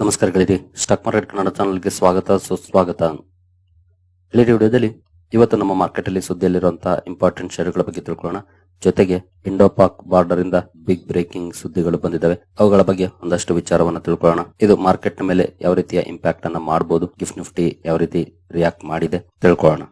ನಮಸ್ಕಾರ ಗೆಳೆಯರಿ stock market Kannada ಚಾನಲ್ಗೆ ಸ್ವಾಗತ, ಸುಸ್ವಾಗತ. ಗೆಳೆಯರಿ ವಿಡಿಯೋದಲ್ಲಿ ಇವತ್ತು ನಮ್ಮ ಮಾರ್ಕೆಟ್ ಅಲ್ಲಿ ಸುದ್ದಿಯಲ್ಲಿರುವಂತಹ ಇಂಪಾರ್ಟೆಂಟ್ ಷೇರುಗಳ ಬಗ್ಗೆ ತಿಳ್ಕೊಳ್ಳೋಣ. ಜೊತೆಗೆ ಇಂಡೋ ಪಾಕ್ ಬಾರ್ಡರ್ ಇಂದ ಬಿಗ್ ಬ್ರೇಕಿಂಗ್ ಸುದ್ದಿಗಳು ಬಂದಿದ್ದಾವೆ. ಅವುಗಳ ಬಗ್ಗೆ ಒಂದಷ್ಟು ವಿಚಾರವನ್ನು ತಿಳ್ಕೊಳ್ಳೋಣ. ಇದು ಮಾರ್ಕೆಟ್ ಮೇಲೆ ಯಾವ ರೀತಿಯ ಇಂಪ್ಯಾಕ್ಟ್ ಅನ್ನ ಮಾಡಬಹುದು ಗಿಫ್ಟ್ ನಿಫ್ಟಿ ಯಾವ ರೀತಿ ರಿಯಾಕ್ಟ್ ಮಾಡಿದೆ ತಿಳ್ಕೊಳ್ಳೋಣ.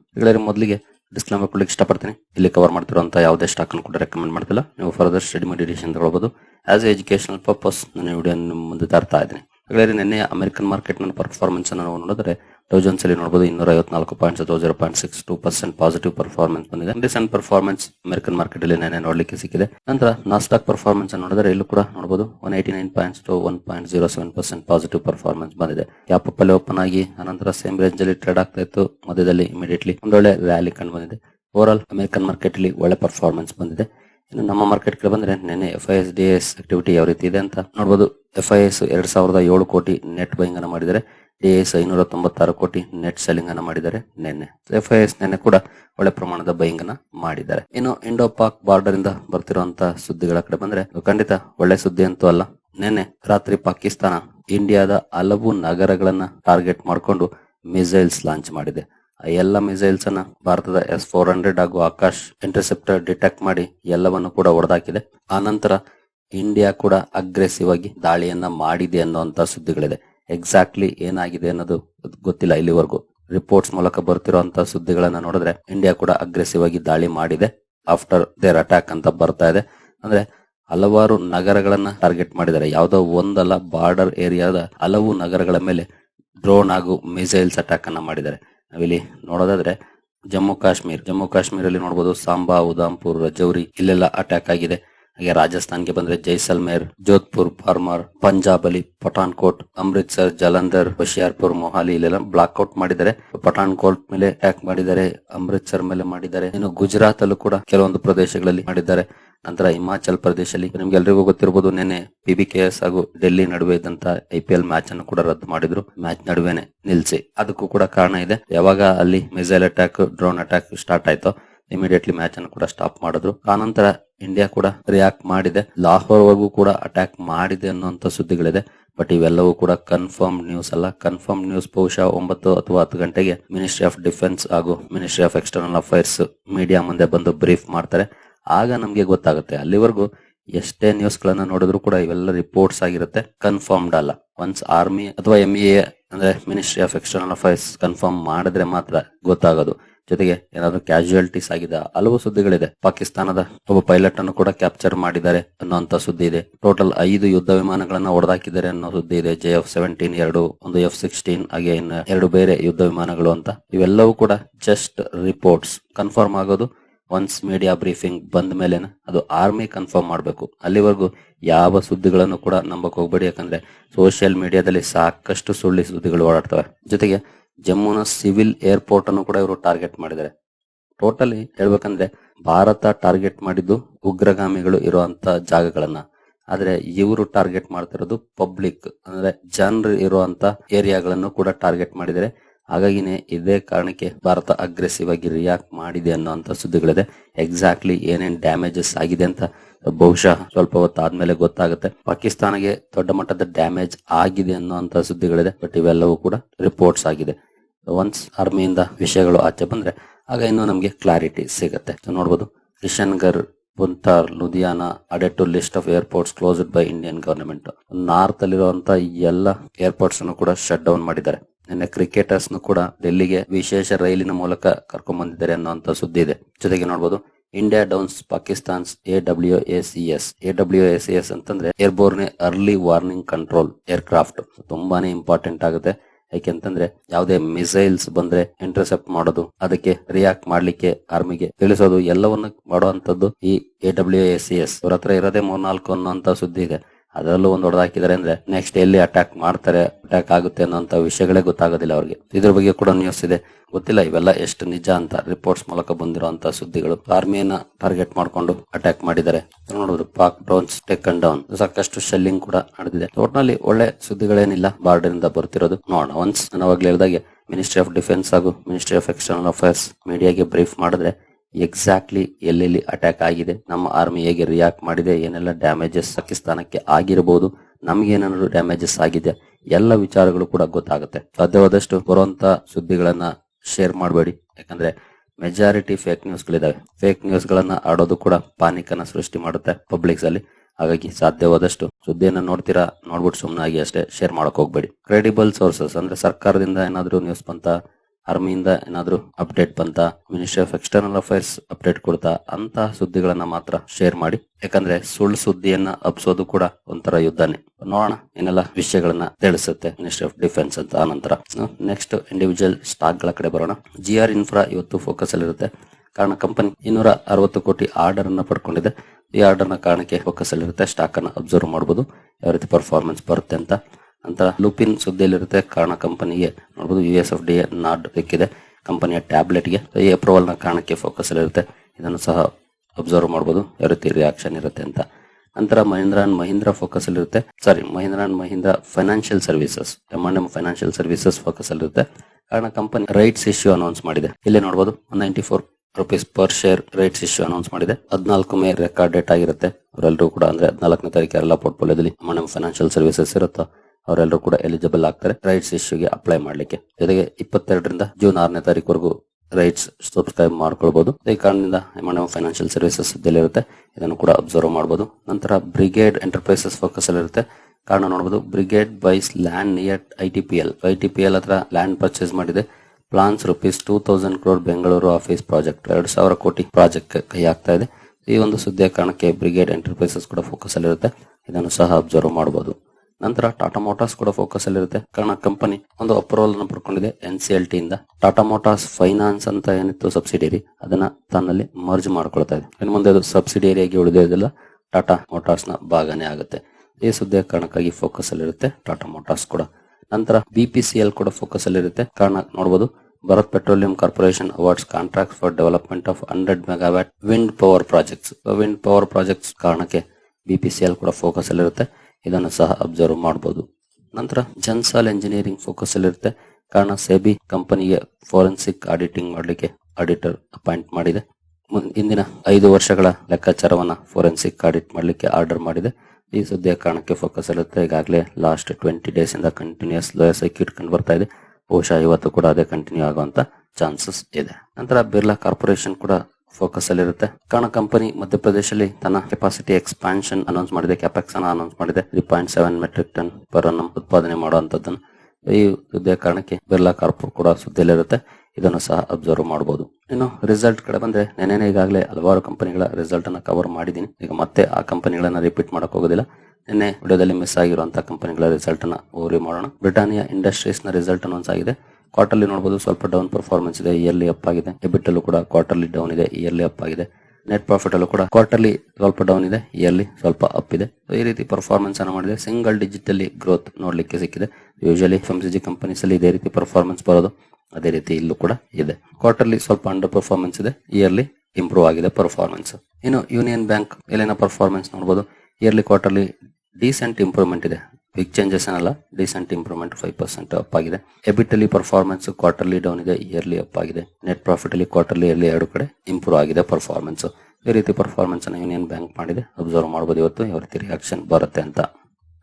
ಮೊದಲಿಗೆ ಡಿಸ್ಕ್ಲೇಮರ್ ಕೊಡ್ಲಿಕ್ಕೆ ಇಷ್ಟಪಡ್ತೀನಿ. ಇಲ್ಲಿ ಕವರ್ ಮಾಡ್ತಿರುವಂತಹ ಯಾವುದೇ ಸ್ಟಾಕ್ ಅನ್ನು ಕೂಡ ರೆಕಮೆಂಡ್ ಮಾಡ್ತಿಲ್ಲ. ನೀವು ಫರ್ದರ್ ಸ್ಟಡಿ ಮೆಡಿಟೇಷನ್ ತಗೊಳ್ಬಹುದು ಆಸ್ ಎ ಎಜುಕೇಶನಲ್ ಪರ್ಪಸ್ ನನ್ನ ವಿಡಿಯೋ ಮುಂದೆ ತರ್ತಾ ಇದ್ದೀನಿ. ಹಾಗಾದ್ರೆ ನಿನ್ನೆ ಅಮೆರಿಕನ್ ಮಾರ್ಕೆಟ್ನ ಪರ್ಫಾರ್ಮೆನ್ಸ್ ಅನ್ನು ನಾವು ನೋಡಿದ್ರೆ ಡೌಜನ್ಸ್ ಅಲ್ಲಿ ನೋಡಬಹುದು ಇನ್ನೂರ ಐವತ್ನಾಲ್ಕು point zero point six two percent positive performance ಬಂದಿದೆ. ರೀಸೆಂಟ್ ಪರ್ಫಾರ್ಮೆನ್ಸ್ ಅಮೆರಿಕನ್ ಮಾರ್ಕೆಟ್ ಅಲ್ಲಿ ನಿನ್ನೆ ನೋಡ್ಲಿಕ್ಕೆ ಸಿಕ್ಕಿದೆ. ನಂತರ ನಾಸ್ಟಾಕ್ ಪರ್ಫಾರ್ಮೆನ್ಸ್ ಅನ್ನು ನೋಡಿದ್ರೆ ಇಲ್ಲೂ ಕೂಡ ನೋಡಬಹುದು one eighty nine points to one point zero seven percent positive performance ಬಂದಿದೆ. ಕ್ಯಾಪ್ ಅಲ್ಲಿ ಓಪನ್ ಆಗಿ, ಅನಂತರ ಸೇಮ್ ರೇಂಜ್ ಅಲ್ಲಿ ಟ್ರೇಡ್ ಆಗ್ತಾ ಇತ್ತು. ಮಧ್ಯದಲ್ಲಿ ಇಮಿಡಿಯೇಟ್ಲಿ ಒಂದೊಳ್ಳೆ ರ್ಯಾಲಿ ಕಂಡು ಬಂದಿದೆ. ಓವರ್ ಆಲ್ ಅಮೆರಿಕನ್ ಮಾರ್ಕೆಟ್ ಅಲ್ಲಿ ಒಳ್ಳೆ ಪರ್ಫಾರ್ಮೆನ್ಸ್ ಬಂದಿದೆ. ಇನ್ನು ನಮ್ಮ ಮಾರ್ಕೆಟ್ ಕಡೆ ಬಂದ್ರೆ ನಿನ್ನೆ F I S D S activity ಯಾವ ರೀತಿ ಇದೆ ಅಂತ ನೋಡಬಹುದು ಎಫ್ ಐ ಎಸ್ ಎರಡ್ ಸಾವಿರದ ಏಳು ಕೋಟಿ ನೆಟ್ ಬೈಯಿಂಗ್ ಅನ್ನು ಮಾಡಿದರೆ ಡಿ ಎಸ್ ಐನೂರ ತೊಂಬತ್ತಾರು ಕೋಟಿ ನೆಟ್ ಸೆಲ್ಲಿಂಗ್ ಅನ್ನು ಮಾಡಿದ್ದಾರೆ ನಿನ್ನೆ. ಎಫ್ ಐ ಎಸ್ ನಿನ್ನೆ ಕೂಡ ಒಳ್ಳೆ ಪ್ರಮಾಣದ ಬೈಂಗ್ ಅನ್ನ ಮಾಡಿದ್ದಾರೆ. ಇನ್ನು ಇಂಡೋ ಪಾಕ್ ಬಾರ್ಡರ್ ಇಂದ ಬರ್ತಿರುವಂತಹ ಸುದ್ದಿಗಳ ಕಡೆ ಬಂದ್ರೆ ಖಂಡಿತ ಒಳ್ಳೆ ಸುದ್ದಿ ಅಂತೂ ಅಲ್ಲ. ನಿನ್ನೆ ರಾತ್ರಿ ಪಾಕಿಸ್ತಾನ ಇಂಡಿಯಾದ ಹಲವು ನಗರಗಳನ್ನ ಟಾರ್ಗೆಟ್ ಮಾಡಿಕೊಂಡು ಮಿಸೈಲ್ಸ್ ಲಾಂಚ್ ಮಾಡಿದೆ. ಎಲ್ಲ ಮಿಸೈಲ್ಸ್ ಅನ್ನ ಭಾರತದ ಎಸ್ ಫೋರ್ ಹಂಡ್ರೆಡ್ ಹಾಗೂ ಆಕಾಶ್ ಇಂಟರ್ಸೆಪ್ಟರ್ ಡಿಟೆಕ್ಟ್ ಮಾಡಿ ಎಲ್ಲವನ್ನು ಕೂಡ ಹೊಡೆದಾಕಿದೆ. ಆ ನಂತರ ಇಂಡಿಯಾ ಕೂಡ ಅಗ್ರೆಸಿವ್ ಆಗಿ ದಾಳಿಯನ್ನ ಮಾಡಿದೆ ಅನ್ನುವಂತ ಸುದ್ದಿಗಳಿದೆ. ಎಕ್ಸಾಕ್ಟ್ಲಿ ಏನಾಗಿದೆ ಅನ್ನೋದು ಗೊತ್ತಿಲ್ಲ ಇಲ್ಲಿವರೆಗೂ. ರಿಪೋರ್ಟ್ಸ್ ಮೂಲಕ ಬರ್ತಿರುವಂತಹ ಸುದ್ದಿಗಳನ್ನ ನೋಡಿದ್ರೆ ಇಂಡಿಯಾ ಕೂಡ ಅಗ್ರೆಸಿವ್ ಆಗಿ ದಾಳಿ ಮಾಡಿದೆ ಆಫ್ಟರ್ ದೇರ್ ಅಟ್ಯಾಕ್ ಅಂತ ಬರ್ತಾ ಇದೆ. ಅಂದ್ರೆ ಹಲವಾರು ನಗರಗಳನ್ನ ಟಾರ್ಗೆಟ್ ಮಾಡಿದ್ದಾರೆ. ಯಾವುದೋ ಒಂದಲ್ಲ ಬಾರ್ಡರ್ ಏರಿಯಾದ ಹಲವು ನಗರಗಳ ಮೇಲೆ ಡ್ರೋನ್ ಹಾಗೂ ಮಿಸೈಲ್ಸ್ ಅಟ್ಯಾಕ್ ಅನ್ನ ಮಾಡಿದ್ದಾರೆ. ನಾವಿಲ್ಲಿ ನೋಡೋದಾದ್ರೆ ಜಮ್ಮು ಕಾಶ್ಮೀರ್. ಜಮ್ಮು ಕಾಶ್ಮೀರಲ್ಲಿ ನೋಡಬಹುದು ಸಾಂಬಾ ಉದಾಂಪುರ್ ರಜೌರಿ ಇಲ್ಲೆಲ್ಲ ಅಟ್ಯಾಕ್ ಆಗಿದೆ. ಹಾಗೆ ರಾಜಸ್ಥಾನ್ಗೆ ಬಂದ್ರೆ ಜೈಸಲ್ಮೇರ್, ಜೋಧ್ಪುರ್ ಫಾರ್ಮರ್ ಪಂಜಾಬ್ ಅಲ್ಲಿ ಪಠಾನ್ಕೋಟ್ ಅಮೃತ್ಸರ್, ಜಲಂಧರ್ ಹುಷಿಯಾರ್ಪುರ್ ಮೊಹಾಲಿ ಇಲ್ಲೆಲ್ಲ ಬ್ಲಾಕ್ಔಟ್ ಮಾಡಿದ್ದಾರೆ. ಪಠಾನ್ಕೋಟ್ ಮೇಲೆ ಅಟ್ಯಾಕ್ ಮಾಡಿದ್ದಾರೆ, ಅಮೃತ್ಸರ್ ಮೇಲೆ ಮಾಡಿದ್ದಾರೆ. ಇನ್ನು ಗುಜರಾತ್ ಅಲ್ಲೂ ಕೂಡ ಕೆಲವೊಂದು ಪ್ರದೇಶಗಳಲ್ಲಿ ಮಾಡಿದ್ದಾರೆ. ನಂತರ ಹಿಮಾಚಲ್ ಪ್ರದೇಶದಲ್ಲಿ ನಿಮ್ಗೆ ಎಲ್ಲರಿಗೂ ಗೊತ್ತಿರಬಹುದು ನಿನ್ನೆ ಎಸ್ ಹಾಗೂ ಡೆಲ್ಲಿ ನಡುವೆ ಇದ್ದಂತ ಐ ಪಿ ಎಲ್ ಮ್ಯಾಚ್ ಅನ್ನು ಕೂಡ ರದ್ದು ಮಾಡಿದ್ರು. ಮ್ಯಾಚ್ ನಡುವೆನೆ ನಿಲ್ಸಿ. ಅದಕ್ಕೂ ಕೂಡ ಕಾರಣ ಇದೆ. ಯಾವಾಗ ಅಲ್ಲಿ missile attack drone attack start ಆಯ್ತೋ immediately match ಅನ್ನು ಕೂಡ ಸ್ಟಾಪ್ ಮಾಡಿದ್ರು. ಆನಂತರ ಇಂಡಿಯಾ ಕೂಡ ರಿಯಾಕ್ಟ್ ಮಾಡಿದೆ. ಲಾಹೋರ್ ವರೆಗೂ ಕೂಡ ಅಟ್ಯಾಕ್ ಮಾಡಿದೆ ಅನ್ನುವಂತ ಸುದ್ದಿಗಳಿದೆ. ಬಟ್ ಇವೆಲ್ಲವೂ ಕೂಡ ಕನ್ಫರ್ಮ್ ನ್ಯೂಸ್ ಅಲ್ಲ. ಕನ್ಫರ್ಮ್ ನ್ಯೂಸ್ ಬಹುಶಃ ಒಂಬತ್ತು ಅಥವಾ ಹತ್ತು ಗಂಟೆಗೆ ಮಿನಿಸ್ಟ್ರಿ ಆಫ್ ಡಿಫೆನ್ಸ್ ಹಾಗೂ ministry of external affairs media ಮುಂದೆ ಬಂದು ಬ್ರೀಫ್ ಮಾಡ್ತಾರೆ. ಆಗ ನಮಗೆ ಗೊತ್ತಾಗುತ್ತೆ. ಅಲ್ಲಿವರೆಗೂ ಎಷ್ಟೇ ನ್ಯೂಸ್ ಗಳನ್ನ ನೋಡಿದ್ರು ಕೂಡ ಇವೆಲ್ಲ ರಿಪೋರ್ಟ್ಸ್ ಆಗಿರುತ್ತೆ. ಕನ್ಫರ್ಮ್ಡ್ ಅಲ್ಲ. ಒನ್ಸ್ ಆರ್ಮಿ ಅಥವಾ ಎಂ ಎ ಅಂದ್ರೆ ministry of external affairs confirm ಮಾಡಿದ್ರೆ ಮಾತ್ರ ಗೊತ್ತಾಗೋದು. ಜೊತೆಗೆ ಏನಾದ್ರು ಕ್ಯಾಶುಯಾಲಿಟೀಸ್ ಆಗಿದೆ ಹಲವು ಸುದ್ದಿಗಳಿದೆ. ಪಾಕಿಸ್ತಾನದ ಒಬ್ಬ ಪೈಲಟ್ ಅನ್ನು ಕೂಡ ಕ್ಯಾಪ್ಚರ್ ಮಾಡಿದ್ದಾರೆ ಅನ್ನೋಂತ ಸುದ್ದಿ ಇದೆ. ಟೋಟಲ್ ಐದು ಯುದ್ಧ ವಿಮಾನಗಳನ್ನ ಹೊಡೆದಾಕಿದ್ದಾರೆ ಅನ್ನೋ ಸುದ್ದಿ ಇದೆ. ಜೆ ಎಫ್ ಸೆವೆಂಟೀನ್ ಎರಡು, ಒಂದು ಎಫ್ ಸಿಕ್ಸ್ಟೀನ್ ಹಾಗೆ ಎರಡು ಬೇರೆ ಯುದ್ಧ ವಿಮಾನಗಳು ಅಂತ. ಇವೆಲ್ಲವೂ ಕೂಡ ಜಸ್ಟ್ ರಿಪೋರ್ಟ್ಸ್ ಕನ್ಫರ್ಮ್ ಆಗೋದು ಒನ್ಸ್ ಮೀಡಿಯಾ ಬ್ರೀಫಿಂಗ್ ಬಂದ ಮೇಲೆ ಅದು ಆರ್ಮಿ ಕನ್ಫರ್ಮ್ ಮಾಡಬೇಕು. ಅಲ್ಲಿವರೆಗೂ ಯಾವ ಸುದ್ದಿಗಳನ್ನು ಕೂಡ ನಂಬಕ್ ಹೋಗ್ಬೇಡಿ, ಯಾಕಂದ್ರೆ ಸೋಷಿಯಲ್ ಮೀಡಿಯಾದಲ್ಲಿ ಸಾಕಷ್ಟು ಸುಳ್ಳಿ ಸುದ್ದಿಗಳು ಓಡಾಡ್ತವೆ. ಜೊತೆಗೆ ಜಮ್ಮುನ ಸಿವಿಲ್ ಏರ್ಪೋರ್ಟ್ ಅನ್ನು ಕೂಡ ಇವರು ಟಾರ್ಗೆಟ್ ಮಾಡಿದ್ದಾರೆ. ಟೋಟಲಿ ಹೇಳ್ಬೇಕಂದ್ರೆ ಭಾರತ ಟಾರ್ಗೆಟ್ ಮಾಡಿದ್ದು ಉಗ್ರಗಾಮಿಗಳು ಇರುವಂತ ಜಾಗಗಳನ್ನ. ಆದ್ರೆ ಇವರು ಟಾರ್ಗೆಟ್ ಮಾಡ್ತಿರೋದು ಪಬ್ಲಿಕ್ ಅಂದ್ರೆ ಜನರು ಇರುವಂತ ಏರಿಯಾಗಳನ್ನು ಕೂಡ ಟಾರ್ಗೆಟ್ ಮಾಡಿದರೆ ಹಾಗಾಗಿನೇ ಇದೇ ಕಾರಣಕ್ಕೆ ಭಾರತ ಅಗ್ರೆಸಿವ್ ಆಗಿ ರಿಯಾಕ್ಟ್ ಮಾಡಿದೆ ಅನ್ನೋಂತ ಸುದ್ದಿಗಳಿದೆ. ಎಕ್ಸಾಕ್ಟ್ಲಿ ಏನೇನ್ ಡ್ಯಾಮೇಜಸ್ ಆಗಿದೆ ಅಂತ ಬಹುಶಃ ಸ್ವಲ್ಪ ಹೊತ್ತು ಆದ್ಮೇಲೆ ಗೊತ್ತಾಗುತ್ತೆ. ಪಾಕಿಸ್ತಾನಗೆ ದೊಡ್ಡ ಮಟ್ಟದ ಡ್ಯಾಮೇಜ್ ಆಗಿದೆ ಅನ್ನೋಂತ ಸುದ್ದಿಗಳಿದೆ ಬಟ್ ಇವೆಲ್ಲವೂ ಕೂಡ ರಿಪೋರ್ಟ್ಸ್ ಆಗಿದೆ. ಒನ್ಸ್ ಆರ್ಮಿಯಿಂದ ವಿಷಯಗಳು ಆಚೆ ಬಂದ್ರೆ ಆಗ ಇನ್ನೂ ನಮಗೆ ಕ್ಲಾರಿಟಿ ಸಿಗುತ್ತೆ. ನೋಡಬಹುದು Kishangarh Bhuntar Ludhiana added to list of airports closed by Indian government north ಅಲ್ಲಿರುವಂತಹ ಎಲ್ಲ ಏರ್ಪೋರ್ಟ್ಸ್ ಅನ್ನು ಕೂಡ ಶಟ್ ಡೌನ್ ಮಾಡಿದ್ದಾರೆ. ನಿನ್ನೆ ಕ್ರಿಕೆಟರ್ಸ್ ಕೂಡ ಡೆಲ್ಲಿಗೆ ವಿಶೇಷ ರೈಲಿನ ಮೂಲಕ ಕರ್ಕೊಂಡ್ ಬಂದಿದ್ದಾರೆ ಅನ್ನುವಂತ ಸುದ್ದಿ ಇದೆ. ಜೊತೆಗೆ ನೋಡಬಹುದು India downs Pakistan's A W A C S A W S S ಅಂತಂದ್ರೆ airborne early warning control air craft ತುಂಬಾನೇ ಇಂಪಾರ್ಟೆಂಟ್ ಆಗುತ್ತೆ. ಯಾಕೆಂತಂದ್ರೆ ಯಾವುದೇ ಮಿಸೈಲ್ಸ್ ಬಂದ್ರೆ ಇಂಟರ್ಸೆಪ್ಟ್ ಮಾಡೋದು, ಅದಕ್ಕೆ ರಿಯಾಕ್ಟ್ ಮಾಡ್ಲಿಕ್ಕೆ ಆರ್ಮಿಗೆ ತಿಳಿಸೋದು, ಎಲ್ಲವನ್ನು ಮಾಡುವಂತದ್ದು ಈ ಎ ಡಬ್ಲ್ಯೂ ಎಸ್ ಎಸ್ ಅವ್ರ ಹತ್ರ ಇರೋದೇ ಮೂರ್ನಾಲ್ಕು ಅನ್ನೋಂತ ಸುದ್ದಿ ಇದೆ. ಅದರಲ್ಲೂ ಒಂದು ಹೊಡೆದಾಕಿದ್ದಾರೆ ಅಂದ್ರೆ ನೆಕ್ಸ್ಟ್ ಎಲ್ಲಿ ಅಟ್ಯಾಕ್ ಮಾಡ್ತಾರೆ ಅಟ್ಯಾಕ್ ಆಗುತ್ತೆ ಅನ್ನೋಂತ ವಿಷಯಗಳೇ ಗೊತ್ತಾಗೋದಿಲ್ಲ ಅವ್ರಿಗೆ. ಇದ್ರ ಬಗ್ಗೆ ಕೂಡ ನ್ಯೂಸ್ ಇದೆ. ಗೊತ್ತಿಲ್ಲ, ಇವೆಲ್ಲ ಎಷ್ಟು ನಿಜ ಅಂತ ರಿಪೋರ್ಟ್ಸ್ ಮೂಲಕ ಬಂದಿರುವಂತ ಸುದ್ದಿಗಳು. ಆರ್ಮಿಯನ್ನ ಟಾರ್ಗೆಟ್ ಮಾಡ್ಕೊಂಡು ಅಟ್ಯಾಕ್ ಮಾಡಿದ್ದಾರೆ. ನೋಡಿದ್ರು Pak drones taken down ಸಾಕಷ್ಟು ಶೆಲ್ಲಿಂಗ್ ಕೂಡ ನಡೆದಿದೆ. ಒಟ್ನಲ್ಲಿ ಒಳ್ಳೆ ಸುದ್ದಿಗಳೇನಿಲ್ಲ ಬಾರ್ಡರ್ ಇಂದ ಬರ್ತಿರೋದು. ನೋಡೋಣ ಒನ್ಸ್ ನಾನು ಅವಾಗ್ಲೇ ಮಿನಿಸ್ಟ್ರಿ ಆಫ್ ಡಿಫೆನ್ಸ್ ಹಾಗೂ ಮಿನಿಸ್ಟ್ರಿ ಆಫ್ ಎಕ್ಸ್ಟರ್ನಲ್ ಅಫೇರ್ಸ್ ಮೀಡಿಯಾಗೆ ಬ್ರೀಫ್ ಮಾಡಿದ್ರೆ ಎಕ್ಸಾಕ್ಟ್ಲಿ ಎಲ್ಲೆಲ್ಲಿ ಅಟ್ಯಾಕ್ ಆಗಿದೆ, ನಮ್ಮ ಆರ್ಮಿ ಹೇಗೆ ರಿಯಾಕ್ಟ್ ಮಾಡಿದೆ, ಏನೆಲ್ಲ ಡ್ಯಾಮೇಜಸ್ ಪಾಕಿಸ್ತಾನಕ್ಕೆ ಆಗಿರಬಹುದು ನಮ್ಗೇನಾದ್ರು ಡ್ಯಾಮೇಜಸ್ ಆಗಿದೆ ಎಲ್ಲ ವಿಚಾರಗಳು ಕೂಡ ಗೊತ್ತಾಗುತ್ತೆ. ಸಾಧ್ಯವಾದಷ್ಟು ಬರುವಂತ ಸುದ್ದಿಗಳನ್ನ ಶೇರ್ ಮಾಡಬೇಡಿ. ಯಾಕಂದ್ರೆ ಮೆಜಾರಿಟಿ ಫೇಕ್ ನ್ಯೂಸ್ ಗಳಿದಾವೆ. ಫೇಕ್ ನ್ಯೂಸ್ ಗಳನ್ನ ಆಡೋದು ಕೂಡ ಪಾನಿಕ್ ಅನ್ನ ಸೃಷ್ಟಿ ಮಾಡುತ್ತೆ ಪಬ್ಲಿಕ್ಸ್ ಅಲ್ಲಿ. ಹಾಗಾಗಿ ಸಾಧ್ಯವಾದಷ್ಟು ಸುದ್ದಿಯನ್ನ ನೋಡ್ತೀರಾ, ನೋಡ್ಬಿಟ್ಟು ಸುಮ್ಮನಾಗಿ ಅಷ್ಟೇ ಶೇರ್ ಮಾಡಕ್ ಹೋಗ್ಬೇಡಿ. ಕ್ರೆಡಿಬಲ್ ಸೋರ್ಸಸ್ ಅಂದ್ರೆ ಸರ್ಕಾರದಿಂದ ಏನಾದ್ರೂ ನ್ಯೂಸ್ ಬಂತ ಆರ್ಮಿಯಿಂದ ಏನಾದರೂ ಅಪ್ಡೇಟ್ ಬಂತ ministry of external affairs update ಕೊಡ್ತಾ ಅಂತಹ ಸುದ್ದಿಗಳನ್ನ ಮಾತ್ರ ಶೇರ್ ಮಾಡಿ. ಯಾಕಂದ್ರೆ ಸುಳ್ಳು ಸುದ್ದಿಯನ್ನ ಹಬ್ಸೋದು ಕೂಡ ಒಂಥರ ಯುದ್ಧನೇ. ನೋಡೋಣ ಏನೆಲ್ಲ ವಿಷಯಗಳನ್ನ ತಿಳಿಸುತ್ತೆ ಮಿನಿಸ್ಟ್ರಿ ಆಫ್ ಡಿಫೆನ್ಸ್ ಅಂತ ಆನಂತರ. ನೆಕ್ಸ್ಟ್ ಇಂಡಿವಿಜುವಲ್ ಸ್ಟಾಕ್ಗಳ ಕಡೆ ಬರೋಣ. ಜಿ ಆರ್ ಇನ್ಫ್ರಾ ಇವತ್ತು ಫೋಕಸ್ ಅಲ್ಲಿ ಇರುತ್ತೆ. ಕಾರಣ ಕಂಪನಿ ಇನ್ನೂರ ಅರವತ್ತು ಕೋಟಿ ಆರ್ಡರ್ ಅನ್ನ ಪಡ್ಕೊಂಡಿದೆ. ಈ ಆರ್ಡರ್ನ ಕಾರಣಕ್ಕೆ ಫೋಕಸ್ ಅಲ್ಲಿ ಇರುತ್ತೆ. ಸ್ಟಾಕ್ ಅನ್ನ ಅಬ್ಸರ್ವ್ ಮಾಡಬಹುದು ಯಾವ ರೀತಿ ಪರ್ಫಾರ್ಮೆನ್ಸ್ ಬರುತ್ತೆ ಅಂತ. ನಂತರ ಲುಪಿನ್ ಸುದ್ದಿಯಲ್ಲಿರುತ್ತೆ. ಕಾರಣ ಕಂಪನಿಗೆ ನೋಡಬಹುದು U S F D nod ಸಿಕ್ಕಿದೆ ಕಂಪನಿಯ ಟ್ಯಾಬ್ಲೆಟ್ಗೆ ಈ ಅಪ್ರೂವಲ್ನ ಕಾರಣಕ್ಕೆ ಫೋಕಸ್ ಅಲ್ಲಿರುತ್ತೆ ಇದನ್ನು ಸಹ ಅಬ್ಸರ್ವ್ ಮಾಡಬಹುದು ಯಾವ ರೀತಿ ರಿಯಾಕ್ಷನ್ ಇರುತ್ತೆ ಅಂತ. ನಂತರ Mahindra and Mahindra focus ಅಲ್ಲಿರುತ್ತೆ sorry Mahindra and Mahindra financial services M and M financial services focus ಅಲ್ಲಿರುತ್ತೆ ಕಾರಣ ಕಂಪನಿ ರೈಟ್ಸ್ ಇಶ್ಯೂ ಅನೌನ್ಸ್ ಮಾಡಿದೆ. ಇಲ್ಲಿ ನೋಡಬಹುದು one ninety four rupees per share rights issue announce ಮಾಡಿದೆ. ಹದಿನಾಲ್ಕು ಮೇ ರೆಕಾರ್ಡ್ ಡೇಟ್ ಆಗಿರುತ್ತೆ. ಅವರೆಲ್ಲರೂ ಕೂಡ ಅಂದ್ರೆ ಹದಿನಾಲ್ಕನೇ ತಾರೀಕು ಎಲ್ಲ ಪೋರ್ಟ್ಫೋಲಿಯೋದಲ್ಲಿ ಎಂ ಫೈನಾನ್ಷಿಯಲ್ ಸರ್ವಿಸಸ್ ಇರುತ್ತೋ ಅವರೆಲ್ಲರೂ ಕೂಡ ಎಲಿಜಿಬಲ್ ಆಗ್ತಾರೆ. ರೈಟ್ಸ್ ಇಶ್ಯೂಗೆ ಅಪ್ಲೈ ಮಾಡ್ಲಿಕ್ಕೆ. ಜೊತೆಗೆ ಇಪ್ಪತ್ತೆರಡರಿಂದ ಜೂನ್ ಆರನೇ ತಾರೀಕುವರೆಗೂ ರೈಟ್ಸ್ ಸಬ್ಸ್ಕ್ರೈಬ್ ಮಾಡ್ಕೊಳ್ಬಹುದು ಈ ಕಾರಣದಿಂದ ಎಂ ಫೈನಾನ್ಷಿಯಲ್ ಸರ್ವಿಸಸ್ ಇರುತ್ತೆ ಇದನ್ನು ಕೂಡ ಅಬ್ಸರ್ವ್ ಮಾಡಬಹುದು ನಂತರ ಬ್ರಿಗೇಡ್ ಎಂಟರ್ಪ್ರೈಸಸ್ ಫೋಕಸ್ ಅಲ್ಲಿ ಇರುತ್ತೆ. ಕಾರಣ ನೋಡಬಹುದು Brigade buys land near I T P ಹತ್ರ ಲ್ಯಾಂಡ್ ಪರ್ಚೇಸ್ ಮಾಡಿದೆ. Plans rupees two thousand crore Bengaluru office project ಎರಡು ಸಾವಿರ ಕೋಟಿ ಪ್ರಾಜೆಕ್ಟ್ ಕೈ ಆಗ್ತಾ ಇದೆ. ಈ ಒಂದು ಸುದ್ದಿಯ ಕಾರಣಕ್ಕೆ ಬ್ರಿಗೇಡ್ ಎಂಟರ್ಪ್ರೈಸಸ್ ಕೂಡ ಫೋಕಸ್ ಅಲ್ಲಿರುತ್ತೆ ಇದನ್ನು ಸಹ ಅಬ್ಸರ್ವ್ ಮಾಡಬಹುದು ನಂತರ ಟಾಟಾ ಮೋಟಾರ್ಸ್ ಕೂಡ ಫೋಕಸ್ ಅಲ್ಲಿ ಇರುತ್ತೆ. ಕಾರಣ ಕಂಪನಿ ಒಂದು ಅಪ್ರೂವಲ್ ಅನ್ನು ಪಡ್ಕೊಂಡಿದೆ ಎನ್ ಸಿ ಎಲ್ ಟಿ ಇಂದ. ಟಾಟಾ ಮೋಟಾರ್ಸ್ ಫೈನಾನ್ಸ್ ಅಂತ ಏನಿತ್ತು ಸಬ್ಸಿಡಿಯರಿ ಅದನ್ನ ತನ್ನಲ್ಲಿ ಮರ್ಜ್ ಮಾಡ್ಕೊಳ್ತಾ ಇದೆ. ಇನ್ ಮುಂದೆ ಅದು ಸಬ್ಸಿಡಿಯರಿಯಾಗಿ ಉಳಿದಿರೋದಿಲ್ಲ ಟಾಟಾ ಮೋಟಾರ್ಸ್ನ ಭಾಗನೇ ಆಗುತ್ತೆ. ಈ ಸುದ್ದಿಯ ಕಾರಣಕ್ಕಾಗಿ ಫೋಕಸ್ ಅಲ್ಲಿ ಇರುತ್ತೆ ಟಾಟಾ ಮೋಟಾರ್ಸ್ ಕೂಡ. ನಂತರ ಬಿಪಿಸಿಎಲ್ ಕೂಡ ಫೋಕಸ್ ಅಲ್ಲಿ ಇರುತ್ತೆ. ಕಾರಣ ನೋಡಬಹುದು Bharat petroleum corporation awards contract for development of hundred megawatt wind power projects wind power projects ಕಾರಣಕ್ಕೆ ಬಿಪಿಸಿಎಲ್ ಕೂಡ ಫೋಕಸ್ ಅಲ್ಲಿ ಇರುತ್ತೆ. ಇದನ್ನು ಸಹ ಅಬ್ಸರ್ವ್ ಮಾಡಬಹುದು ನಂತರ ಜನ್ಸಾಲ್ ಎಂಜಿನಿಯರಿಂಗ್ ಫೋಕಸ್ ಇರುತ್ತೆ. ಕಾರಣ ಸೆಬಿ ಕಂಪನಿಗೆ ಫೋರೆನ್ಸಿಕ್ ಆಡಿಟಿಂಗ್ ಮಾಡಲಿಕ್ಕೆ ಆಡಿಟರ್ ಅಪಾಯಿಂಟ್ ಮಾಡಿದೆ. ಇಂದಿನ ಐದು ವರ್ಷಗಳ ಲೆಕ್ಕಾಚಾರವನ್ನ ಫೋರೆನ್ಸಿಕ್ ಆಡಿಟ್ ಮಾಡಲಿಕ್ಕೆ ಆರ್ಡರ್ ಮಾಡಿದೆ. ಈ ಸುದ್ದಿಯ ಕಾರಣಕ್ಕೆ ಫೋಕಸ್ ಇರುತ್ತೆ. ಈಗಾಗಲೇ ಲಾಸ್ಟ್ ಟ್ವೆಂಟಿ ಡೇಸ್ ಇಂದ ಕಂಟಿನ್ಯೂಸ್ ಲೋಯರ್ ಸೈಕ್ಯೂಟ್ ಕಂಡು ಬರ್ತಾ ಇದೆ. ಬಹುಶಃ ಇವತ್ತು ಕೂಡ ಅದೇ ಕಂಟಿನ್ಯೂ ಆಗುವಂತ ಚಾನ್ಸಸ್ ಇದೆ. ನಂತರ ಬಿರ್ಲಾ ಕಾರ್ಪೊರೇಷನ್ ಕೂಡ ಫೋಕಸ್ ಅಲ್ಲಿ ಇರುತ್ತೆ ಕಾರಣ ಕಂಪನಿ ಮಧ್ಯಪ್ರದೇಶದಲ್ಲಿ ತನ್ನ ಕೆಪಾಸಿಟಿ ಎಕ್ಸ್ಪಾನ್ಷನ್ ಅನೌನ್ಸ್ ಮಾಡಿದೆ. ಕ್ಯಾಪೆಕ್ಸ್ ಅನ್ನ ಅನೌನ್ಸ್ ಮಾಡಿದೆ. Three point seven metric ton per annum ಉತ್ಪಾದನೆ ಮಾಡುವಂತದ್ದನ್ನು ಈ ಸುದ್ದಿಯ ಕಾರಣಕ್ಕೆ ಬಿರ್ಲಾ ಕಾರ್ಪೊ ಕೂಡ ಸುದ್ದಿಯಲ್ಲಿರುತ್ತೆ. ಇದನ್ನು ಸಹ ಅಬ್ಸರ್ವ್ ಮಾಡಬಹುದು ಇನ್ನು ರಿಸಲ್ಟ್ ಕಡೆ ಬಂದ್ರೆ ನೆನೆ ಈಗಾಗಲೇ ಹಲವಾರು ಕಂಪನಿಗಳ ರಿಸಲ್ಟ್ ಅನ್ನ ಕವರ್ ಮಾಡಿದ್ದೀನಿ. ಈಗ ಮತ್ತೆ ಆ ಕಂಪನಿಗಳನ್ನ ರಿಪೀಟ್ ಮಾಡಕ್ ಹೋಗೋದಿಲ್ಲ. ನಿನ್ನೆ ವಿಡಿಯೋದಲ್ಲಿ ಮಿಸ್ ಆಗಿರುವಂತಹ ಕಂಪನಿಗಳ ರಿಸಲ್ಟ್ ಅನ್ನ ಓರಿ ಮಾಡೋಣ. ಬ್ರಿಟಾನಿಯಾ ಇಂಡಸ್ಟ್ರೀಸ್ನ ರಿಸಲ್ಟ್ ಅನೌನ್ಸ್ ಆಗಿದೆ. ಕ್ವಾರ್ಟರ್ಲಿ ನೋಡಬಹುದು ಸ್ವಲ್ಪ ಡೌನ್ ಪರ್ಫಾರ್ಮೆನ್ಸ್ ಇದೆ ಇಯರ್ಲಿ ಅಪ್ ಆಗಿದೆ. ಎಬಿಟ್ ಅಲ್ಲೂ ಕೂಡ ಕ್ವಾರ್ಟರ್ಲಿ ಡೌನ್ ಇದೆ ಇಯರ್ಲಿ ಅಪ್ ಆಗಿದೆ. ನೆಟ್ ಪ್ರಾಫಿಟ್ ಅಲ್ಲೂ ಕೂಡ ಕ್ವಾರ್ಟರ್ಲಿ ಸ್ವಲ್ಪ ಡೌನ್ ಇದೆ ಇಯರ್ಲಿ ಸ್ವಲ್ಪ ಅಪ್ ಇದೆ. ಈ ರೀತಿ ಪರ್ಫಾರ್ಮೆನ್ಸ್ ಅನ್ನು ಮಾಡಿದೆ ಸಿಂಗಲ್ ಡಿಜಿಟ್ ಅಲ್ಲಿ ಗ್ರೋತ್ ನೋಡ್ಲಿಕ್ಕೆ ಸಿಕ್ಕಿದೆ. ಯೂಶಲಿ ಎಫ್ ಜಿ ಕಂಪನೀಸ್ ಅಲ್ಲಿ ಇದೇ ರೀತಿ ಪರ್ಫಾರ್ಮೆನ್ಸ್ ಬರೋದು, ಅದೇ ರೀತಿ ಇಲ್ಲೂ ಕೂಡ ಇದೆ. ಕ್ವಾರ್ಟರ್ಲಿ ಸ್ವಲ್ಪ ಅಂಡರ್ ಪರ್ಫಾರ್ಮೆನ್ಸ್ ಇದೆ ಇಯರ್ಲಿ ಇಂಪ್ರೂವ್ ಆಗಿದೆ ಪರ್ಫಾರ್ಮೆನ್ಸ್ ಇನ್ನು ಯೂನಿಯನ್ ಬ್ಯಾಂಕ್ ಮೇಲಿನ ಪರ್ಫಾರ್ಮೆನ್ಸ್ ನೋಡಬಹುದು ಇಯರ್ಲಿ ಕ್ವಾರ್ಟರ್ಲಿ ಡೀಸೆಂಟ್ ಇಂಪ್ರೂವ್ಮೆಂಟ್ ಇದೆ. ಬಿಗ್ ಚೇಂಜಸ್ ಏನಲ್ಲ recent improvement five percent up ಆಗಿದೆ. ಎಬಿಟ್ ಅಲ್ಲಿ ಪರ್ಫಾರ್ಮೆನ್ಸ್ ಕ್ವಾರ್ಟರ್ಲಿ ಡೌನ್ ಇದೆ ಇಯರ್ಲಿ ಅಪ್ ಆಗಿದೆ. ನೆಟ್ ಪ್ರಾಫಿಟ್ ಅಲ್ಲಿ ಕ್ವಾರ್ಟರ್ಲಿ ಇಯರ್ಲಿ ಎರಡು ಕಡೆ ಇಂಪ್ರೂವ್ ಆಗಿದೆ ಪರ್ಫಾರ್ಮೆನ್ಸ್ ಈ ರೀತಿ ಪರ್ಫಾರ್ಮೆನ್ಸ್ ಅನ್ನು ಯೂನಿಯನ್ ಬ್ಯಾಂಕ್ ಮಾಡಿದೆ. ಅಬ್ಸರ್ವ್ ಮಾಡಬಹುದು ಇವತ್ತು, ಯಾವ ರೀತಿ ರಿಯಾಕ್ಷನ್ ಬರುತ್ತೆ ಅಂತ.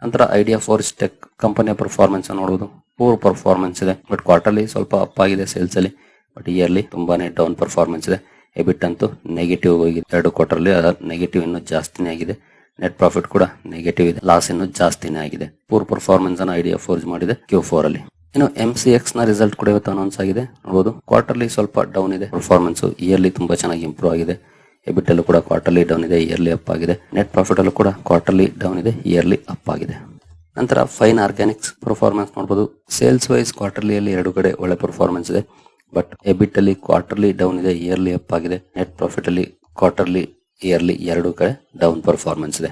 ನಂತರ ಐಡಿಯಾ ಫೋರ್ ಸ್ಟೆಕ್ ಕಂಪನಿಯ ಪರ್ಫಾರ್ಮೆನ್ಸ್ ನೋಡಬಹುದು ಪೂರ್ ಪರ್ಫಾರ್ಮೆನ್ಸ್ ಇದೆ. ಬಟ್ ಕ್ವಾರ್ಟರ್ಲಿ ಸ್ವಲ್ಪ ಅಪ್ ಆಗಿದೆ ಸೇಲ್ಸ್ ಅಲ್ಲಿ. ಬಟ್ ಇಯರ್ಲಿ ತುಂಬಾನೇ ಡೌನ್ ಪರ್ಫಾರ್ಮೆನ್ಸ್ ಇದೆ. ಎಬಿಟ್ ಅಂತೂ ನೆಗೆಟಿವ್ ಹೋಗಿದೆ. ಎರಡು ಕ್ವಾರ್ಟರ್ಲಿ ನೆಗೆಟಿವ್ ಇನ್ನೂ ಜಾಸ್ತಿನೇ ಆಗಿದೆ. ನೆಟ್ ಪ್ರಾಫಿಟ್ ಕೂಡ ನೆಗೆಟಿವ್ ಇದೆ. ಲಾಸ್ ಇನ್ನು ಜಾಸ್ತಿನೇ ಆಗಿದೆ. ಪೂರ್ ಪರ್ಫಾರ್ಮೆನ್ಸ್ ಅನ್ನು ಐಡಿಯಾ ಫೋರ್ಜ್ ಮಾಡಿದೆ ಕ್ಯೂ ಫೋರ್ ಅಲ್ಲಿ. ಇನ್ನು ಎಂ ಸಿ ಎಕ್ಸ್ನ ರಿಸಲ್ಟ್ ಕೂಡ ಇವತ್ತು ಅನೌನ್ಸ್ ಆಗಿದೆ. ನೋಡಬಹುದು ಕ್ವಾರ್ಟರ್ಲಿ ಸ್ವಲ್ಪ ಡೌನ್ ಇದೆ. ಪರ್ಫಾರ್ಮೆನ್ಸ್ ಇಯರ್ಲಿ ತುಂಬಾ ಚೆನ್ನಾಗಿ ಇಂಪ್ರೂವ್ ಆಗಿದೆ. ಎಬಿಟ್ ಅಲ್ಲೂ ಕೂಡ ಕ್ವಾರ್ಟರ್ಲಿ ಡೌನ್ ಇದೆ. ಇಯರ್ಲಿ ಅಪ್ ಆಗಿದೆ. ನೆಟ್ ಪ್ರಾಫಿಟ್ ಅಲ್ಲೂ ಕೂಡ ಕ್ವಾರ್ಟರ್ಲಿ ಡೌನ್ ಇದೆ. ಇಯರ್ಲಿ ಅಪ್ ಆಗಿದೆ. ನಂತರ ಫೈನ್ ಆರ್ಗ್ಯಾನಿಕ್ಸ್ ಪರ್ಫಾರ್ಮೆನ್ಸ್ ನೋಡಬಹುದು ಸೇಲ್ಸ್ ವೈಸ್ ಕ್ವಾರ್ಟರ್ಲಿಯಲ್ಲಿ ಎರಡು ಕಡೆ ಒಳ್ಳೆ ಪರ್ಫಾರ್ಮೆನ್ಸ್ ಇದೆ. ಬಟ್ ಎಬಿಟ್ ಅಲ್ಲಿ ಕ್ವಾರ್ಟರ್ಲಿ ಡೌನ್ ಇದೆ. ಇಯರ್ಲಿ ಅಪ್ ಆಗಿದೆ. ನೆಟ್ ಪ್ರಾಫಿಟ್ ಅಲ್ಲಿ ಕ್ವಾರ್ಟರ್ಲಿ ಇಯರ್ಲಿ ಎರಡು ಕಡೆ ಡೌನ್ ಪರ್ಫಾರ್ಮೆನ್ಸ್ ಇದೆ.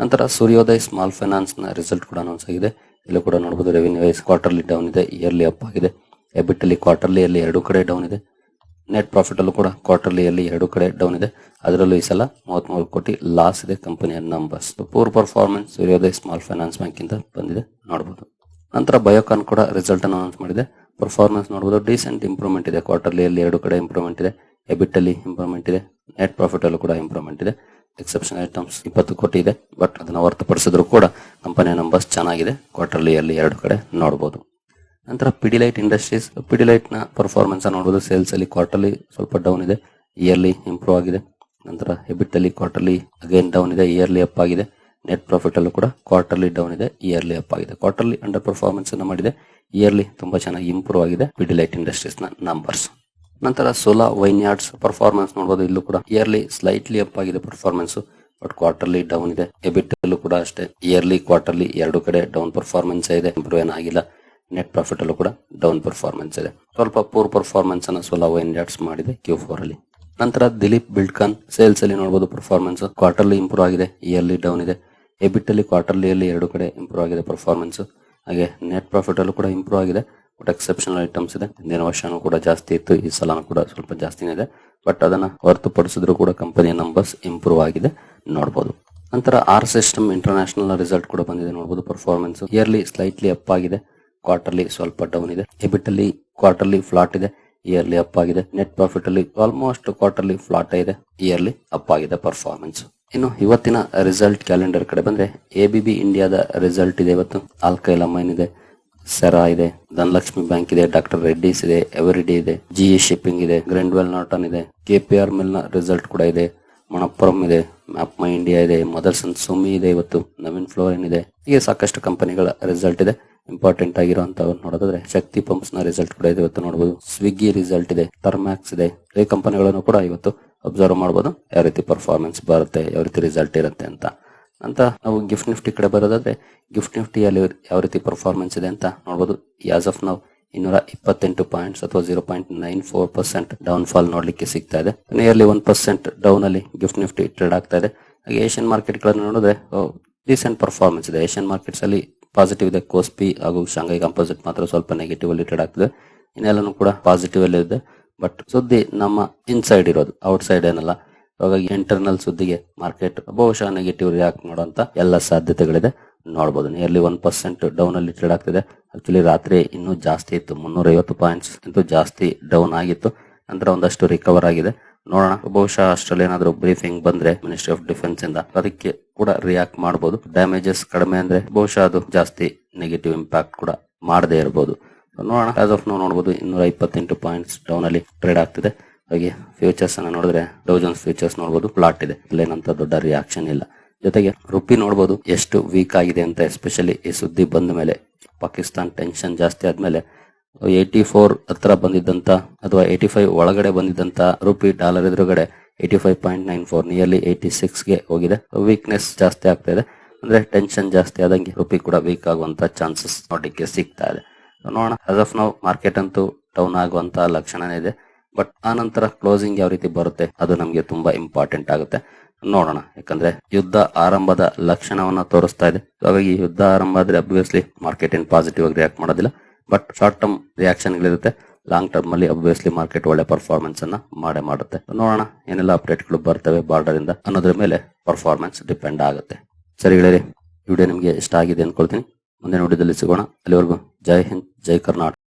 ನಂತರ ಸೂರ್ಯೋದಯ ಸ್ಮಾಲ್ ಫೈನಾನ್ಸ್ನ ರಿಸಲ್ಟ್ ಕೂಡ ಅನೌನ್ಸ್ ಆಗಿದೆ. ಇಲ್ಲೂ ಕೂಡ ನೋಡಬಹುದು ರೆವಿನ್ಯೂ ವೈಸ್ ಕ್ವಾರ್ಟರ್ಲಿ ಡೌನ್ ಇದೆ ಇಯರ್ಲಿ ಅಪ್ ಆಗಿದೆ. ಎಬಿಟ್ ಅಲ್ಲಿ ಕ್ವಾರ್ಟರ್ಲಿ ಅಲ್ಲಿ ಎರಡು ಕಡೆ ಡೌನ್ ಇದೆ. ನೆಟ್ ಪ್ರಾಫಿಟ್ ಅಲ್ಲೂ ಕೂಡ ಕ್ವಾರ್ಟರ್ಲಿ ಅಲ್ಲಿ ಎರಡು ಕಡೆ ಡೌನ್ ಇದೆ. ಅದರಲ್ಲೂ ಈ ಸಲ ಮೂವತ್ಮೂರು ಕೋಟಿ ಲಾಸ್ ಇದೆ ಕಂಪನಿಯ numbers poor performance Suryoday small finance bank ಇಂದ ಬಂದಿದೆ. ನೋಡಬಹುದು ನಂತರ ಬಯೋಕಾನ್ ಕೂಡ ರಿಸಲ್ಟ್ ಅನ್ನು ಅನೌನ್ಸ್ ಮಾಡಿದೆ. ಪರ್ಫಾರ್ಮೆನ್ಸ್ ನೋಡಬಹುದು ಡೀಸೆಂಟ್ ಇಂಪ್ರೂವ್ಮೆಂಟ್ ಇದೆ. ಕ್ವಾರ್ಟರ್ಲಿ ಅಲ್ಲಿ ಎರಡು ಕಡೆ ಇಂಪ್ರೂವ್ಮೆಂಟ್ ಇದೆ. ಎಬಿಟ್ ಅಲ್ಲಿ ಇಂಪ್ರೂವ್ಮೆಂಟ್ ಇದೆ ನೆಟ್ ಪ್ರಾಫಿಟ್ ಅಲ್ಲೂ ಕೂಡ ಇಂಪ್ರೂವ್ಮೆಂಟ್ ಇದೆ. ಎಕ್ಸೆಪ್ಷನ್ ಐಟಮ್ಸ್ ಇಪ್ಪತ್ತು ಕೋಟಿ ಇದೆ ಬಟ್ ಅದನ್ನ ಹೊರತುಪಡಿಸಿದ್ರು ಕೂಡ ಕಂಪನಿಯ ನಂಬರ್ಸ್ ಚೆನ್ನಾಗಿದೆ. ಕ್ವಾರ್ಟರ್ಲಿ ಅಲ್ಲಿ ಎರಡು ಕಡೆ ನೋಡಬಹುದು ನಂತರ ಪಿಡಿಲೈಟ್ ಇಂಡಸ್ಟ್ರೀಸ್ ಪಿಡಿಲೈಟ್ನ ಪರ್ಫಾರ್ಮೆನ್ಸ್ ನೋಡಬಹುದು ಸೇಲ್ಸ್ ಅಲ್ಲಿ ಕ್ವಾರ್ಟರ್ಲಿ ಸ್ವಲ್ಪ ಡೌನ್ ಇದೆ ಇಯರ್ಲಿ ಇಂಪ್ರೂವ್ ಆಗಿದೆ. ನಂತರ ಎಬಿಟ್ ಅಲ್ಲಿ ಕ್ವಾರ್ಟರ್ಲಿ ಅಗೇನ್ ಡೌನ್ ಇದೆ ಇಯರ್ಲಿ ಅಪ್ ಆಗಿದೆ. ನೆಟ್ ಪ್ರಾಫಿಟ್ ಅಲ್ಲೂ ಕೂಡ ಕ್ವಾರ್ಟರ್ಲಿ ಡೌನ್ ಇದೆ ಇಯರ್ಲಿ ಅಪ್ ಆಗಿದೆ. ಕ್ವಾರ್ಟರ್ಲಿ ಅಂಡರ್ ಪರ್ಫಾರ್ಮೆನ್ಸ್ ಅನ್ನು ಮಾಡಿದೆ ಇಯರ್ಲಿ ತುಂಬಾ ಚೆನ್ನಾಗಿ ಇಂಪ್ರೂವ್ ಆಗಿದೆ ಪಿಡಿಲೈಟ್ ಇಂಡಸ್ಟ್ರೀಸ್ನ ನಂಬರ್ಸ್ ನಂತರ ಸೋಲಾ ವೈನ್ ಯಾರ್ಡ್ಸ್ ಪರ್ಫಾರ್ಮೆನ್ಸ್ ನೋಡಬಹುದು ಇಲ್ಲೂ ಕೂಡ ಇಯರ್ಲಿ ಸ್ಲೈಟ್ಲಿ ಅಪ್ ಆಗಿದೆ ಪರ್ಫಾರ್ಮೆನ್ಸ್ ಬಟ್ ಕ್ವಾರ್ಟರ್ಲಿ ಡೌನ್ ಇದೆ. ಎಬಿಟ್ ಅಲ್ಲೂ ಕೂಡ ಅಷ್ಟೇ. ಇಯರ್ಲಿ ಕ್ವಾರ್ಟರ್ಲಿ ಎರಡು ಕಡೆ ಡೌನ್ ಪರ್ಫಾರ್ಮೆನ್ಸ್ ಇದೆ. ಇಂಪ್ರೂವ್ ಏನಾಗಿಲ್ಲ ನೆಟ್ ಪ್ರಾಫಿಟ್ ಅಲ್ಲೂ ಕೂಡ ಡೌನ್ ಪರ್ಫಾರ್ಮೆನ್ಸ್ ಇದೆ. ಸ್ವಲ್ಪ ಪೂರ್ ಪರ್ಫಾರ್ಮೆನ್ಸ್ ಅನ್ನ ಸೋಲಾ ವೈನ್ ಯಾರ್ಡ್ಸ್ ಮಾಡಿದೆ ಕ್ಯೂ ಫೋರ್ ಅಲ್ಲಿ. ನಂತರ ದಿಲೀಪ್ ಬಿಲ್ಡ್ಕಾನ್ ಸೇಲ್ಸ್ ಅಲ್ಲಿ ನೋಡಬಹುದು ಪರ್ಫಾರ್ಮೆನ್ಸ್ ಕ್ವಾರ್ಟರ್ಲಿ ಇಂಪ್ರೂವ್ ಆಗಿದೆ. ಇಯರ್ಲಿ ಡೌನ್ ಇದೆ. ಎಬಿಟ್ ಅಲ್ಲಿ ಕ್ವಾರ್ಟರ್ಲಿ ಅಲ್ಲಿ ಎರಡು ಕಡೆ ಇಂಪ್ರೂವ್ ಆಗಿದೆ ಪರ್ಫಾರ್ಮೆನ್ಸ್ ಹಾಗೆ ನೆಟ್ ಪ್ರಾಫಿಟ್ ಅಲ್ಲೂ ಕೂಡ ಇಂಪ್ರೂವ್ ಆಗಿದೆ. ಬಟ್ ಎಕ್ಸೆಪ್ಷನಲ್ ಐಟಮ್ಸ್ ಇದೆ. ಹಿಂದಿನ ವರ್ಷನೂ ಕೂಡ ಜಾಸ್ತಿ ಇತ್ತು, ಈ ಸಲ ಕೂಡ ಸ್ವಲ್ಪ ಜಾಸ್ತಿನೇ ಇದೆ. ಬಟ್ ಅದನ್ನ ಹೊರತುಪಡಿಸಿದ್ರು ಕೂಡ ಕಂಪನಿಯ ನಂಬರ್ಸ್ ಇಂಪ್ರೂವ್ ಆಗಿದೆ. ನೋಡಬಹುದು ನಂತರ ಆರ್ ಸಿಸ್ಟಮ್ ಇಂಟರ್ನ್ಯಾಷನಲ್ ರಿಸಲ್ಟ್ ಕೂಡ ಬಂದಿದೆ. ನೋಡಬಹುದು ಪರ್ಫಾರ್ಮೆನ್ಸ್ ಇಯರ್ಲಿ ಸ್ಲೈಟ್ಲಿ ಅಪ್ ಆಗಿದೆ. ಕ್ವಾರ್ಟರ್ಲಿ ಸ್ವಲ್ಪ ಡೌನ್ ಇದೆ. ಎಬಿಟಲ್ಲಿ ಕ್ವಾರ್ಟರ್ಲಿ ಫ್ಲಾಟ್ ಇದೆ. ಇಯರ್ಲಿ ಅಪ್ ಆಗಿದೆ. ನೆಟ್ ಪ್ರಾಫಿಟ್ ಅಲ್ಲಿ ಆಲ್ಮೋಸ್ಟ್ ಕ್ವಾರ್ಟರ್ಲಿ ಫ್ಲಾಟ್ ಇದೆ. ಇಯರ್ಲಿ ಅಪ್ ಆಗಿದೆ ಪರ್ಫಾರ್ಮೆನ್ಸ್ ಇನ್ನು ಇವತ್ತಿನ ರಿಸಲ್ಟ್ ಕ್ಯಾಲೆಂಡರ್ ಕಡೆ ಬಂದ್ರೆ ಎಬಿಬಿ ಇಂಡಿಯಾದ ರಿಸಲ್ಟ್ ಇದೆ ಇವತ್ತು. ಆಲ್ಕೈಲ್ ಅಮೈನ್ ಇದೆ. ಸೆರಾ ಇದೆ ಧನಲಕ್ಷ್ಮಿ ಬ್ಯಾಂಕ್ ಇದೆ ಡಾಕ್ಟರ್ ರೆಡ್ಡಿಸ್ ಇದೆ ಎವರಿಡಿ ಇದೆ ಜಿಎ ಶಿಪ್ಪಿಂಗ್ ಇದೆ ಗ್ರ್ಯಾಂಡ್ವೆಲ್ ನಾಟನ್ ಇದೆ ಕೆಪಿಆರ್ ಮಿಲ್ನ ರಿಸಲ್ಟ್ ಕೂಡ ಇದೆ ಮಣಪ್ಪುರಂ ಇದೆ ಮ್ಯಾಪ್ ಮೈ ಇಂಡಿಯಾ ಇದೆ ಮದರ್ಸನ್ ಸುಮಿ ಇದೆ ಇವತ್ತು ನವೀನ್ ಫ್ಲೋರಿನ್ ಇದೆ. ಹೀಗೆ ಸಾಕಷ್ಟು ಕಂಪನಿಗಳ ರಿಸಲ್ಟ್ ಇದೆ. ಇಂಪಾರ್ಟೆಂಟ್ ಆಗಿರುವಂತ ನೋಡೋದಾದ್ರೆ ಶಕ್ತಿ ಪಂಪ್ಸ್ನ ರಿಸಲ್ಟ್ ಕೂಡ ಇದೆ ಇವತ್ತು ನೋಡಬಹುದು ಸ್ವಿಗ್ಗಿ ರಿಸಲ್ಟ್ ಇದೆ ಥರ್ಮ್ಯಾಕ್ಸ್ ಇದೆ. ಈ ಕಂಪನಿಗಳನ್ನು ಕೂಡ ಇವತ್ತು ಅಬ್ಸರ್ವ್ ಮಾಡಬಹುದು ಯಾವ ರೀತಿ ಪರ್ಫಾರ್ಮೆನ್ಸ್ ಬರುತ್ತೆ, ಯಾವ ರೀತಿ ರಿಸಲ್ಟ್ ಇರುತ್ತೆ ಅಂತ. ಅಂತ ನಾವು ಗಿಫ್ಟ್ ನಿಫ್ಟಿ ಕಡೆ ಬರೋದಾದ್ರೆ ಗಿಫ್ಟ್ ನಿಫ್ಟಿಯಲ್ಲಿ ಯಾವ ರೀತಿ ಪರ್ಫಾರ್ಮೆನ್ಸ್ ಇದೆ ಅಂತ ನೋಡಬಹುದು ಯಾಸ್ ಆಫ್ ನಾವು ಇನ್ನೂರ ಇಪ್ಪತ್ತೆಂಟು ಪಾಯಿಂಟ್ಸ್ ಅಥವಾ zero point nine four percent down fall ನೋಡಲಿಕ್ಕೆ ಸಿಗ್ತಾ ಇದೆ. ನಿಯರ್ಲಿ ಒನ್ ಪರ್ಸೆಂಟ್ ಡೌನ್ ಅಲ್ಲಿ ಗಿಫ್ಟ್ ನಿಫ್ಟಿ ಟ್ರೇಡ್ ಆಗ್ತಾ ಇದೆ. ಹಾಗೆ ಏಷ್ಯನ್ ಮಾರ್ಕೆಟ್ಗಳನ್ನು ನೋಡಿದ್ರೆ ರೀಸೆಂಟ್ ಪರ್ಫಾರ್ಮೆನ್ಸ್ ಇದೆ. ಏಷ್ಯನ್ ಮಾರ್ಕೆಟ್ಸ್ ಅಲ್ಲಿ ಪಾಸಿಟಿವ್ ಇದೆ. ಕೋಸ್ಪಿ ಹಾಗೂ ಶಾಂಘೈ ಕಂಪೋಸಿಟ್ ಮಾತ್ರ ಸ್ವಲ್ಪ ನೆಗೆಟಿವ್ ಅಲ್ಲಿ ಟ್ರೇಡ್ ಆಗ್ತದೆ. ಇನ್ನೆಲ್ಲನೂ ಕೂಡ ಪಾಸಿಟಿವ್ ಅಲ್ಲಿ ಇದೆ. ಬಟ್ ಸುದ್ದಿ ನಮ್ಮ ಇನ್ಸೈಡ್ ಇರೋದು ಔಟ್ ಸೈಡ್ ಏನಲ್ಲ ಹಾಗಾಗಿ ಇಂಟರ್ನಲ್ ಸುದ್ದಿಗೆ ಮಾರ್ಕೆಟ್ ಬಹುಶಃ ನೆಗೆಟಿವ್ ರಿಯಾಕ್ಟ್ ಮಾಡುವಂತ ಎಲ್ಲ ಸಾಧ್ಯತೆಗಳಿದೆ. ನೋಡಬಹುದು ನಿಯರ್ಲಿ ಒನ್ ಪರ್ಸೆಂಟ್ ಡೌನ್ ಅಲ್ಲಿ ಟ್ರೇಡ್ ಆಗ್ತಿದೆ. ಆಕ್ಚುಲಿ ರಾತ್ರಿ ಇನ್ನೂ ಜಾಸ್ತಿ ಇತ್ತು. ಮುನ್ನೂರ ಐವತ್ತು ಪಾಯಿಂಟ್ಸ್ ಜಾಸ್ತಿ ಡೌನ್ ಆಗಿತ್ತು. ನಂತರ ಒಂದಷ್ಟು ರಿಕವರ್ ಆಗಿದೆ. ನೋಡೋಣ. ಬಹುಶಃ ಅಷ್ಟರಲ್ಲಿ ಏನಾದ್ರು ಬ್ರೀಫಿಂಗ್ ಬಂದ್ರೆ ಮಿನಿಸ್ಟ್ರಿ ಆಫ್ ಡಿಫೆನ್ಸ್ ಇಂದ ಅದಕ್ಕೆ ಕೂಡ ರಿಯಾಕ್ಟ್ ಮಾಡಬಹುದು ಡ್ಯಾಮೇಜಸ್ ಕಡಿಮೆ ಅಂದ್ರೆ ಬಹುಶಃ ಅದು ಜಾಸ್ತಿ ನೆಗೆಟಿವ್ ಇಂಪ್ಯಾಕ್ಟ್ ಕೂಡ ಮಾಡದೇ ಇರಬಹುದು ನೋಡೋಣ. ಆಸ್ ಆಫ್ ನೋಡಬಹುದು ಇನ್ನೂರ ಇಪ್ಪತ್ತೆಂಟು ಪಾಯಿಂಟ್ಸ್ ಡೌನ್ ಅಲ್ಲಿ ಟ್ರೇಡ್ ಆಗ್ತಿದೆ. ಹಾಗೆ ಫ್ಯೂಚರ್ಸ್ ಅನ್ನ ನೋಡಿದ್ರೆ ಡೌಜನ್ಸ್ ಫ್ಯೂಚರ್ಸ್ ನೋಡಬಹುದು ಫ್ಲಾಟ್ ಇದೆ. ಇಲ್ಲೇನಂತ ದೊಡ್ಡ ರಿಯಾಕ್ಷನ್ ಇಲ್ಲ. ಜೊತೆಗೆ ರುಪಿ ನೋಡಬಹುದು ಎಷ್ಟು ವೀಕ್ ಆಗಿದೆ ಅಂತ ಎಸ್ಪೆಷಲಿ ಈ ಸುದ್ದಿ ಬಂದ ಮೇಲೆ, ಪಾಕಿಸ್ತಾನ್ ಟೆನ್ಷನ್ ಜಾಸ್ತಿ ಆದ್ಮೇಲೆ ಏಯ್ಟಿ ಫೋರ್ ಹತ್ರ ಬಂದಿದ್ದಂತ ಅಥವಾ ಏಯ್ಟಿ ಫೈವ್ ಒಳಗಡೆ ಬಂದಿದ್ದಂತ ರುಪಿ ಡಾಲರ್ ಎದುರುಗಡೆ eighty five point nine four nearly eighty ಸಿಕ್ಸ್ಗೆ ಹೋಗಿದೆ. ವೀಕ್ನೆಸ್ ಜಾಸ್ತಿ ಆಗ್ತಾ ಇದೆ. ಅಂದ್ರೆ ಟೆನ್ಷನ್ ಜಾಸ್ತಿ ಆದಂಗೆ ರುಪಿ ಕೂಡ ವೀಕ್ ಆಗುವಂತ ಚಾನ್ಸಸ್ ನೋಡಲಿಕ್ಕೆ ಸಿಗ್ತಾ ಇದೆ. ನೋಡೋಣ ಆಫ್ ನಾವು ಮಾರ್ಕೆಟ್ ಅಂತೂ ಡೌನ್ ಆಗುವಂತ ಲಕ್ಷಣನೇ ಇದೆ. ಬಟ್ ಆ ನಂತರ ಕ್ಲೋಸಿಂಗ್ ಯಾವ ರೀತಿ ಬರುತ್ತೆ, ಅದು ನಮಗೆ ತುಂಬಾ ಇಂಪಾರ್ಟೆಂಟ್ ಆಗುತ್ತೆ. ನೋಡೋಣ, ಯಾಕಂದ್ರೆ ಯುದ್ಧ ಆರಂಭದ ಲಕ್ಷಣವನ್ನ ತೋರಿಸ್ತಾ ಇದೆ. ಹಾಗಾಗಿ ಯುದ್ಧ ಆರಂಭ ಆದ್ರೆ ಅಬ್ವಿಯಸ್ಲಿ ಮಾರ್ಕೆಟ್ ಏನ್ ಪಾಸಿಟಿವ್ ಆಗಿ ರಿಯಾಕ್ಟ್ ಮಾಡೋದಿಲ್ಲ. ಬಟ್ ಶಾರ್ಟ್ ಟರ್ಮ್ ರಿಯಾಕ್ಷನ್ ಗಳಿರುತ್ತೆ. ಲಾಂಗ್ ಟರ್ಮ್ ಅಲ್ಲಿ ಅಬ್ವಿಯಸ್ಲಿ ಮಾರ್ಕೆಟ್ ಒಳ್ಳೆ ಪರ್ಫಾರ್ಮೆನ್ಸ್ ಅನ್ನ ಮಾಡೇ ಮಾಡುತ್ತೆ. ನೋಡೋಣ, ಏನೆಲ್ಲ ಅಪ್ಡೇಟ್ಗಳು ಬರ್ತವೆ ಬಾರ್ಡರ್ ಇಂದ ಅನ್ನೋದ್ರ ಮೇಲೆ ಪರ್ಫಾರ್ಮೆನ್ಸ್ ಡಿಪೆಂಡ್ ಆಗುತ್ತೆ. ಸರಿ ಗೆಳೆಯರಿ ವಿಡಿಯೋ ನಿಮಗೆ ಇಷ್ಟ ಆಗಿದೆ ಅನ್ಕೊಳ್ತೀನಿ. ಮುಂದೆ ನೋಡಿದಲ್ಲಿ ಸಿಗೋಣ. ಅಲ್ಲಿವರೆಗೂ ಜೈ ಹಿಂದ್, ಜೈ ಕರ್ನಾಟಕ.